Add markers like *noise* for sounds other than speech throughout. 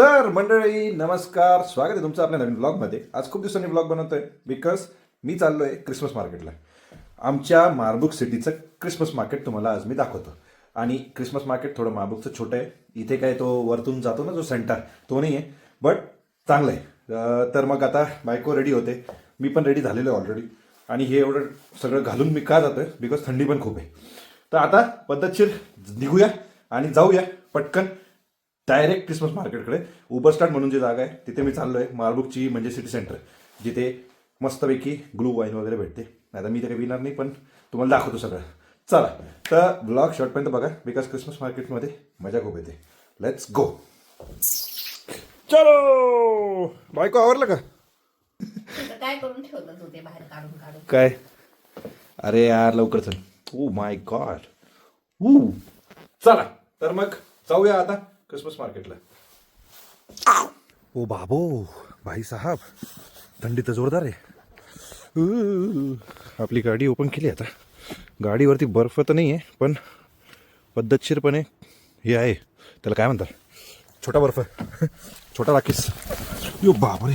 तर मंडळी नमस्कार. स्वागत आहे तुमचं आपल्या नवीन ब्लॉगमध्ये आज खूप दिवसांनी ब्लॉग बनवतोय बिकॉज मी चाललो आहे क्रिसमस मार्केटला आमच्या मारबुक सिटीचं क्रिसमस मार्केट तुम्हाला आज मी दाखवतो. आणि क्रिसमस मार्केट थोडं मारबुकचं छोटं आहे. इथे काय तो वरतून जातो ना जो सेंटर तो नाही आहे बट चांगलं आहे. तर मग आता बायको रेडी होते. मी पण रेडी झालेलो आहे ऑलरेडी आणि हे एवढं सगळं घालून मी का जातोय? बिकॉज थंडी पण खूप आहे. तर आता पद्धतशीर निघूया आणि जाऊया पटकन. डायरेक्ट क्रिसमस मार्केटकडे. उबर स्टार्ट म्हणून जी जागा आहे तिथे मी चाललो आहे मारबुकची म्हणजे सिटी सेंटर जिथे मस्तपैकी ग्लू वाईन वगैरे भेटते. नाही तर मी ते काही विणार नाही पण तुम्हाला दाखवतो सगळं. चला तर ब्लॉग शॉर्टपर्यंत बघा बिकॉज क्रिसमस मार्केटमध्ये मजा खूप येते. लेट्स गो चलो! बायको आवरलं का? काय करून ठेवलं तू ते बाहेर काढून काढून? काय? अरे यार लवकर चल. ओ माय गॉड ऊ चला तर मग जाऊया आता. क्रिसमस मार्केटला ओ बाबो भाई साहब थंडी तर जोरदार आहे. ऊ, आपली गाडी ओपन केली आता. गाडीवरती बर्फ तर नाही आहे पण पद्धतशीरपणे हे आहे. त्याला काय म्हणतात? छोटा बर्फ. छोटा राखीस यो बापरे.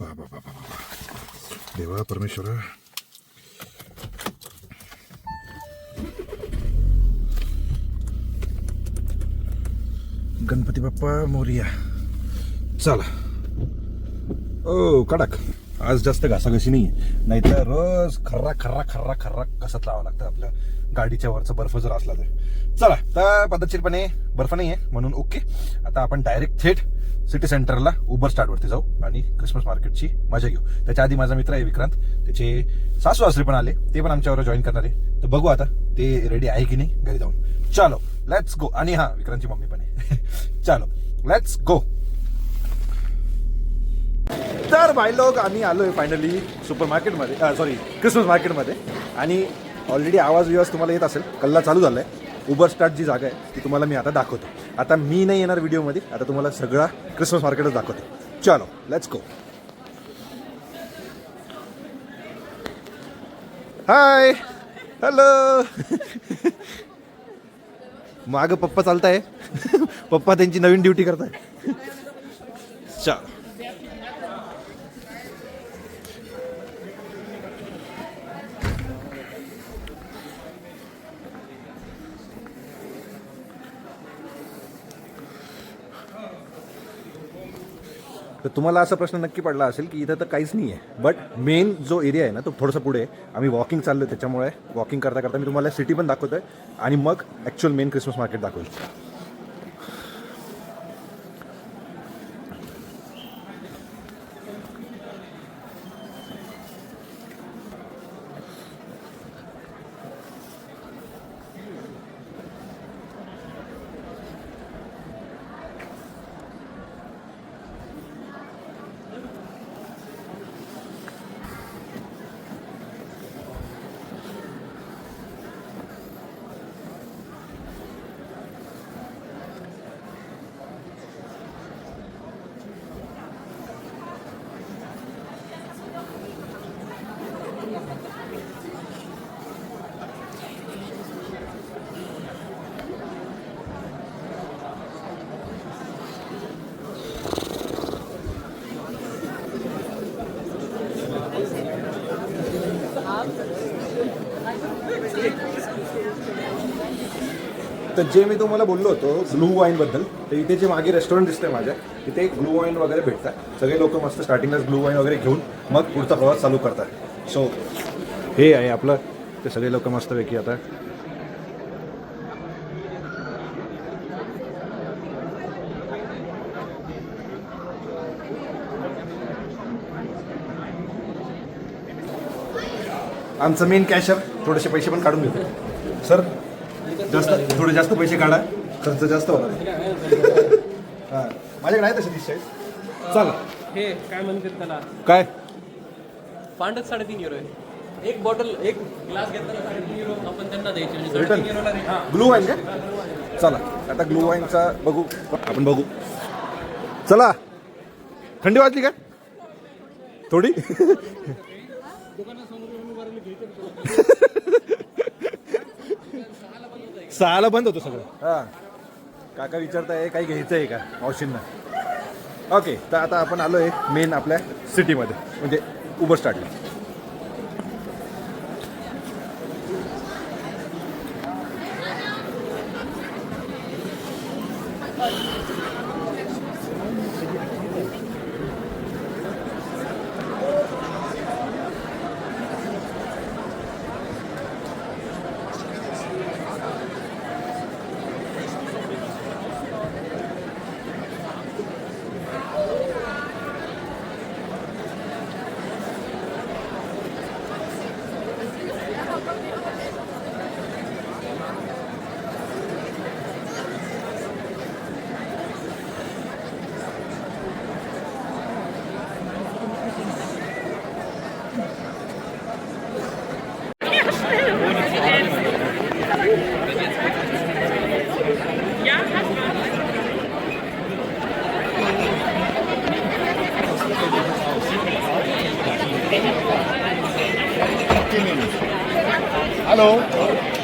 बाबा बाबा बाबा देवा परमेश्वरा. गणपती बाप्पा मोरिया. चला. ओ कडक. आज जास्त घासाघशी नाही नाहीतर रोज खर्रा खर्रा खर्रा खर्रा कसत लावा लागतं आपल्या गाडीच्या वरचा बर्फ जर असला तर. चला तर पद्धतशीरपणे बर्फ नाही आहे म्हणून ओके. आता आपण डायरेक्ट थेट सिटी सेंटरला उबर स्टार्टवरती जाऊ आणि क्रिसमस मार्केटची मजा घेऊ. त्याच्या आधी माझा मित्र आहे विक्रांत. त्याचे सासू सासरे पण आले. ते पण आमच्यावर जॉईन करणार आहे. तर बघू आता ते रेडी आहे की नाही घरी जाऊन. चलो. लेट्स गो आणि हा विक्रांतची मम्मी पण आहे. चलो. लेट्स गो तर बाय लोक आम्ही आलोय फायनली सुपर मार्केटमध्ये सॉरी क्रिसमस मार्केटमध्ये आणि ऑलरेडी आवाज विवाज तुम्हाला येत असेल. कल्ला चालू झालाय. उबर स्टार्ट जी जागा आहे ती तुम्हाला मी आता दाखवतो. आता मी नाही येणार व्हिडिओमध्ये आता तुम्हाला सगळा क्रिसमस मार्केटच दाखवतो. चलो लेट्स गो हाय हॅलो मागं पप्पा चालताय. *laughs* पप्पा त्यांची नवीन ड्युटी करताय. चा तर तुम्हाला असा प्रश्न नक्की पडला असेल की इथं तर काहीच नाही आहे बट मेन जो एरिया आहे ना तो थोडंसं पुढे आम्ही वॉकिंग चाललो आहे त्याच्यामुळे वॉकिंग करता करता मी तुम्हाला सिटी पण दाखवतो आहे आणि मग ॲक्च्युअल मेन क्रिसमस मार्केट दाखवेल. तर जे मी तुम्हाला बोललो होतो ग्लू वाईनबद्दल तर इथे जे मागे रेस्टॉरंट दिसतंय माझ्या तिथे ग्लू वाईन वगैरे भेटतात. सगळे लोक मस्त स्टार्टिंगलाच ग्लू वाईन वगैरे घेऊन मग पुढचा प्रवास चालू करतात. सो हे आहे आपलं. ते सगळे लोक मस्तपैकी आता आमचं मेन कॅशर थोडेसे पैसे पण काढून घेतो सर जास्त थोडे जास्त पैसे काढा. खर्च जास्त होणार *laughs* हां. माझ्याकडे आहे तसे तीस चला. हे काय म्हणतात त्याला? काय? पांडत साडेतीन युरो आहे. एक बॉटल एक ग्लास घेताना साडेतीन युरो आपण त्यांना द्यायचे म्हणजे रिटर्न साडेतीन युरोला हा. ग्लू वाईन का? चला. आता ग्लू वाईनचा बघू. आपण बघू. चला. थंडी वाजली का? थोडी? *laughs* सहाला बंद होतं सगळं. हां. काका विचारताय काही घ्यायचं आहे का मावशींना? ओके तर आता आपण आलो आहे मेन आपल्या सिटीमध्ये म्हणजे उबर स्टार्टला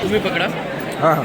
तुम्ही पकडा हां हां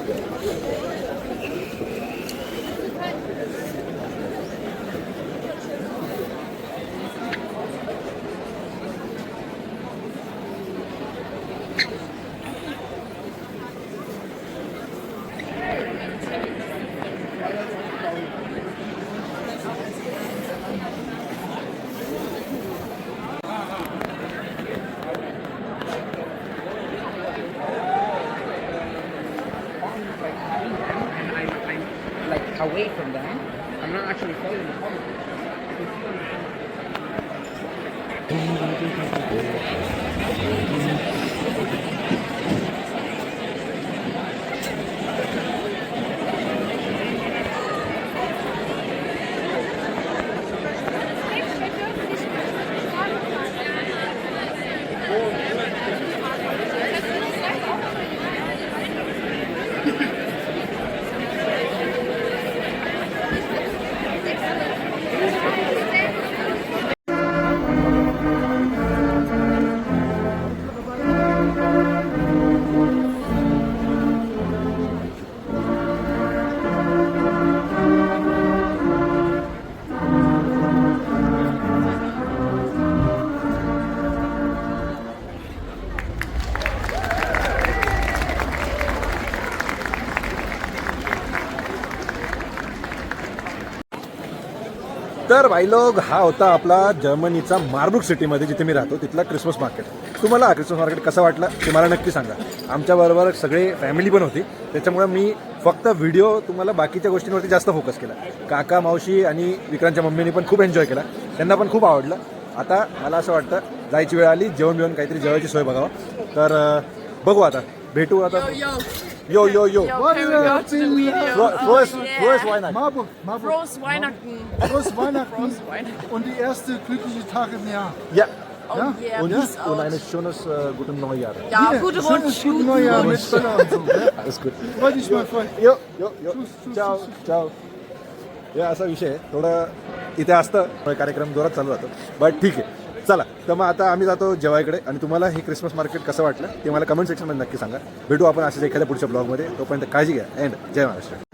away from them. I'm not actually following तर भाई लोग. हा होता आपला जर्मनीचा मार्बुक सिटीमध्ये जिथे मी राहतो तिथला क्रिसमस मार्केट तुम्हाला हा क्रिसमस मार्केट कसं वाटलं ते मला नक्की सांगा. आमच्याबरोबर सगळे फॅमिली पण होती. त्याच्यामुळे मी फक्त व्हिडिओ तुम्हाला बाकीच्या गोष्टींवरती जास्त फोकस केला. काका मावशी आणि विक्रांतच्या मम्मीने पण खूप एन्जॉय केला. त्यांना पण खूप आवडलं. आता मला असं वाटतं जायची वेळ आली जेवण बिवण काहीतरी जेवायची सोय बघावं. तर बघू आता. भेटू आता यो यो यो Frohes, frohes Weihnachten. Marburg, Marburg. Frohes Weihnachten. Frohes Weihnachten Frohes Weihnachten. und die erste glückliche Tag im Jahr. Ja. Oh Ja? yeah, Und, peace und out. ein schönes äh, guten Neujahr. Ja, Hier, gute schönes Rutsch. gute Neujahr mit Böller und so. Ja? Alles gut. Freu dich, mein Freund. Yo yo यो Tschüss, tschüss, चाव tschüss. चाव हे असा विषय आहे थोडं इथे असतं कार्यक्रम जोरात चालू राहतो बट ठीक आहे चला तर मग आता आम्ही जातो जेवायकडे आणि तुम्हाला हे क्रिसमस मार्केट कसं वाटलं ते मला कमेंट सेक्शनमध्ये नक्की सांगा. भेटू आपण असेच एखाद्या पुढच्या ब्लॉगमध्ये तोपर्यंत काळजी घ्या. अँड जय महाराष्ट्र.